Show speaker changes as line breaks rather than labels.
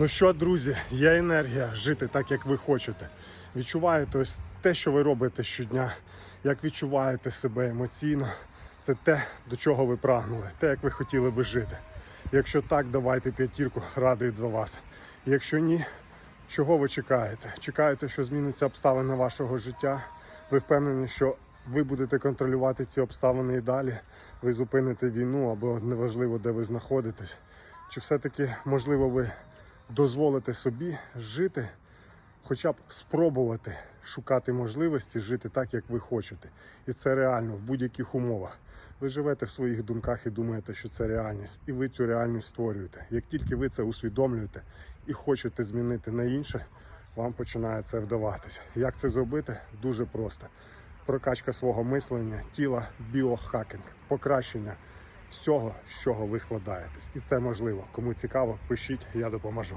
Ну що, друзі, є енергія жити так, як ви хочете. Відчуваєте ось те, що ви робите щодня, як відчуваєте себе емоційно. Це те, до чого ви прагнули, те, як ви хотіли би жити. Якщо так, давайте п'ятірку, радий за вас. Якщо ні, чого ви чекаєте? Чекаєте, що зміниться обставини вашого життя? Ви впевнені, що ви будете контролювати ці обставини і далі? Ви зупините війну або неважливо, де ви знаходитесь? Чи все-таки можливо ви дозволите собі жити, хоча б спробувати шукати можливості жити так, як ви хочете. І це реально в будь-яких умовах. Ви живете в своїх думках і думаєте, що це реальність, і ви цю реальність створюєте. Як тільки ви це усвідомлюєте і хочете змінити на інше, вам починає це вдаватися. Як це зробити? Дуже просто. Прокачка свого мислення, тіла, біохакінг, покращення всього, з чого ви складаєтесь. І це можливо. Кому цікаво, пишіть, я допоможу.